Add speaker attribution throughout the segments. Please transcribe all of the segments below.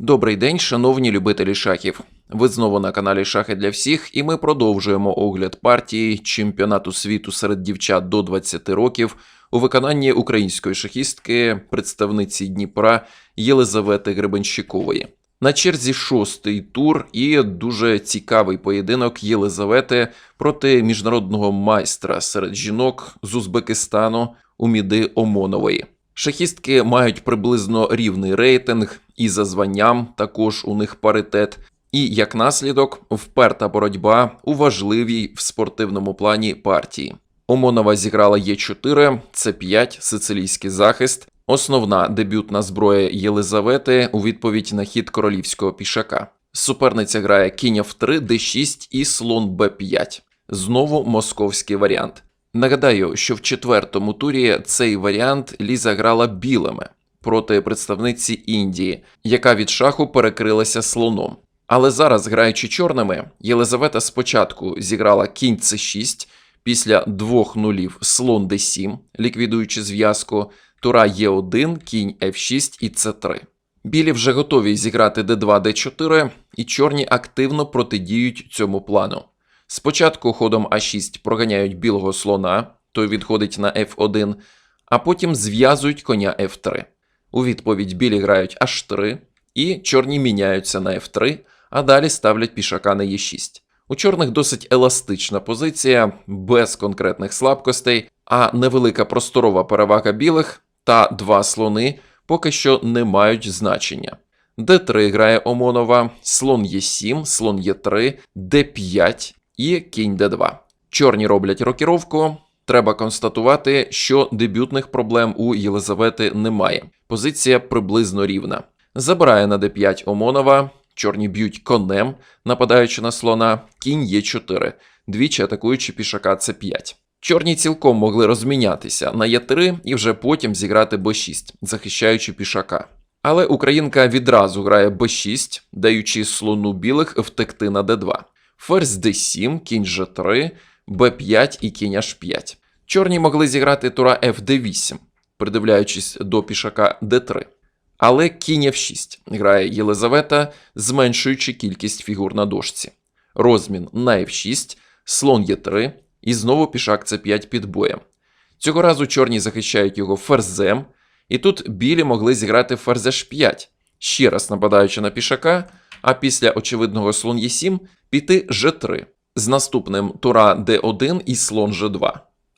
Speaker 1: Добрий день, шановні любителі шахів. Ви знову на каналі Шахи для всіх, і ми продовжуємо огляд партії чемпіонату світу серед дівчат до 20 років у виконанні української шахістки, представниці Дніпра Єлизавети Гребенщикової. На черзі шостий тур і дуже цікавий поєдинок Єлизавети проти міжнародного майстра серед жінок з Узбекистану Уміди Омонової. Шахістки мають приблизно рівний рейтинг, і за званням також у них паритет. І як наслідок, вперта боротьба у важливій в спортивному плані партії. Омонова зіграла Е4, С5, сицилійський захист, основна дебютна зброя Єлизавети у відповідь на хід королівського пішака. Суперниця грає кінь F3, D6 і слон B5. Знову московський варіант. Нагадаю, що в четвертому турі цей варіант Ліза грала білими проти представниці Індії, яка від шаху перекрилася слоном. Але зараз, граючи чорними, Єлизавета спочатку зіграла кінь С6, після двох нулів слон Д7, ліквідуючи зв'язку, тура Е1, кінь F6 і С3. Білі вже готові зіграти Д2, Д4, і чорні активно протидіють цьому плану. Спочатку ходом А6 проганяють білого слона, той відходить на F1, а потім зв'язують коня F3. У відповідь білі грають H3, і чорні міняються на F3, а далі ставлять пішака на Е6. У чорних досить еластична позиція, без конкретних слабкостей, а невелика просторова перевага білих та два слони поки що не мають значення. Д3 грає Омонова, слон Е7, слон Е3, Д5 і кінь Д2. Чорні роблять рокіровку. Треба констатувати, що дебютних проблем у Єлизавети немає. Позиція приблизно рівна. Забирає на d5 Омонова, чорні б'ють конем, нападаючи на слона, кінь Е4, двічі атакуючи пішака С5. Чорні цілком могли розмінятися на Е3 і вже потім зіграти Б6, захищаючи пішака. Але українка відразу грає Б6, даючи слону білих втекти на Д2. Ферзь Д7, кінь Ж3, Б5 і кінь H5. Чорні могли зіграти тура FD8, придивляючись до пішака D3. Але кінь F6 грає Єлизавета, зменшуючи кількість фігур на дошці. Розмін на F6, слон Е3 і знову пішак С5 під боєм. Цього разу чорні захищають його ферзем, і тут білі могли зіграти ферзь H5, ще раз нападаючи на пішака, а після очевидного слон Е7 піти Ж3 з наступним тура Д1 і слон Ж2.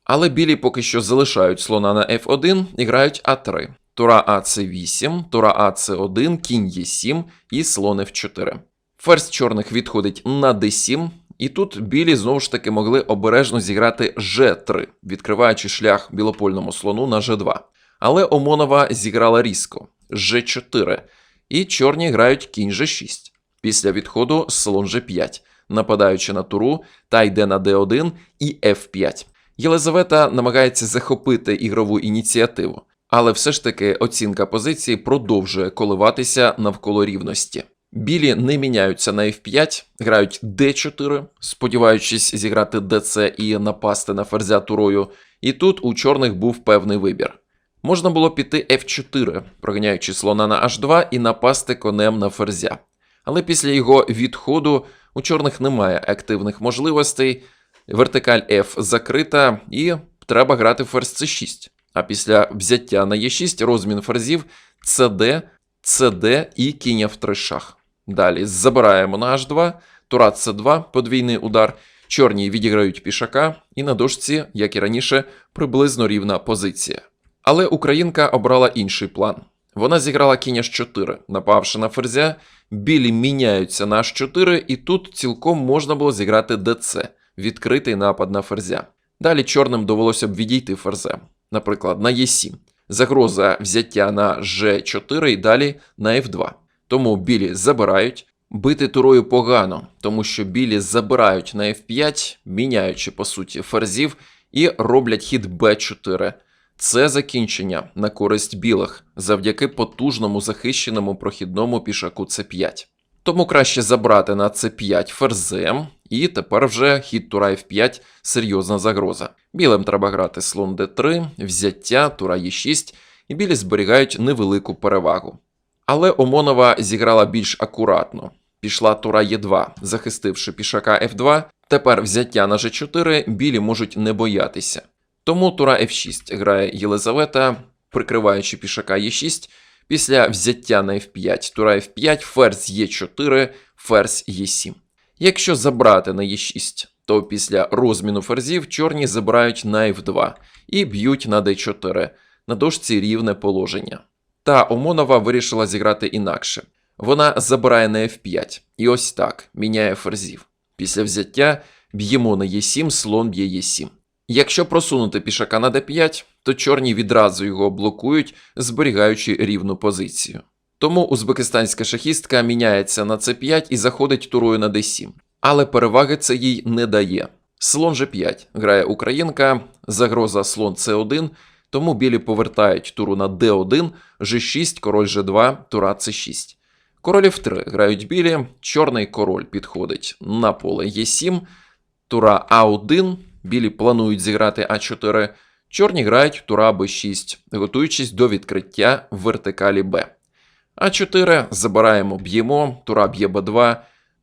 Speaker 1: Але білі поки що залишають слона на F1 і грають А3. Тура АЦ8, тура АЦ1, кінь Е7 і слон F4. Ферзь чорних відходить на D7, і тут білі знову ж таки могли обережно зіграти G3, відкриваючи шлях білопольному слону на G2. Але Омонова зіграла різко G4, і чорні грають кінь G6. Після відходу слон G5, нападаючи на туру, та йде на D1 і F5. Єлизавета намагається захопити ігрову ініціативу, але все ж таки оцінка позиції продовжує коливатися навколо рівності. Білі не міняються на F5, грають D4, сподіваючись зіграти DC і напасти на ферзя турою. І тут у чорних був певний вибір. Можна було піти F4, проганяючи слона на H2 і напасти конем на ферзя. Але після його відходу у чорних немає активних можливостей. Вертикаль F закрита, і треба грати ферзь C6. А після взяття на Е6 розмін ферзів CD, CD і кінь F3 шах. Далі забираємо на H2, тура C2, подвійний удар. Чорні відіграють пішака, і на дошці, як і раніше, приблизно рівна позиція. Але українка обрала інший план. Вона зіграла кінь H4, напавши на ферзя, білі міняються на H4, і тут цілком можна було зіграти DC відкритий напад на ферзя. Далі чорним довелося б відійти ферзем, наприклад, на Е7. Загроза взяття на G4 і далі на F2. Тому білі забирають. Бити турою погано, тому що білі забирають на F5, міняючи по суті ферзів, і роблять хід B4. Це закінчення на користь білих завдяки потужному захищеному прохідному пішаку C5. Тому краще забрати на c5 ферзем, і тепер вже хід тура f5 серйозна загроза. Білим треба грати слон d3, взяття, тура e6, і білі зберігають невелику перевагу. Але Омонова зіграла більш акуратно. Пішла тура Е2, захистивши пішака F2. Тепер взяття на G4 білі можуть не боятися. Тому тура F6 грає Єлизавета, прикриваючи пішака Е6. Після взяття на F5, тура F5, ферзь Е4, ферзь Е7. Якщо забрати на Е6, то після розміну ферзів чорні забирають на F2 і б'ють на D4, на дошці рівне положення. Та Омонова вирішила зіграти інакше. Вона забирає на F5 і ось так міняє ферзів. Після взяття б'ємо на Е7, слон б'є Е7. Якщо просунути пішака на d5, то чорні відразу його блокують, зберігаючи рівну позицію. Тому узбекистанська шахістка міняється на c5 і заходить турою на d7. Але переваги це їй не дає. Слон g5 грає українка, загроза слон c1, тому білі повертають туру на d1, g6, король g2, тура c6. Король f3 грають білі, чорний король підходить на поле e7, тура А1, білі планують зіграти А4, чорні грають тура Б6, готуючись до відкриття вертикалі Б. А4 забираємо, б'ємо, тура б'є Б2,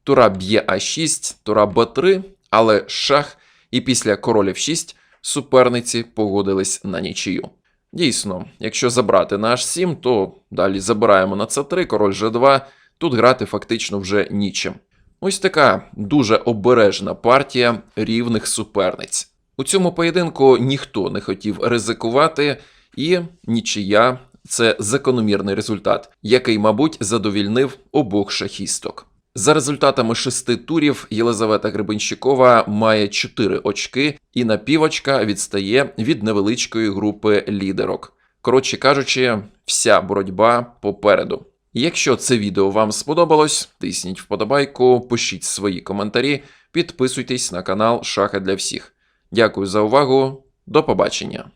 Speaker 1: тура б'є А6, тура Б3, але шах, і після король F6 суперниці погодились на нічию. Дійсно, якщо забрати на H7, то далі забираємо на С3, король G2, тут грати фактично вже нічим. Ось така дуже обережна партія рівних суперниць. У цьому поєдинку ніхто не хотів ризикувати, і нічия це закономірний результат, який, мабуть, задовільнив обох шахісток. За результатами шести турів Єлизавета Гребенщикова має 4 очки і на півочка відстає від невеличкої групи лідерок. Коротше кажучи, вся боротьба попереду. Якщо це відео вам сподобалось, тисніть вподобайку, пишіть свої коментарі, підписуйтесь на канал Шахи для всіх. Дякую за увагу, до побачення!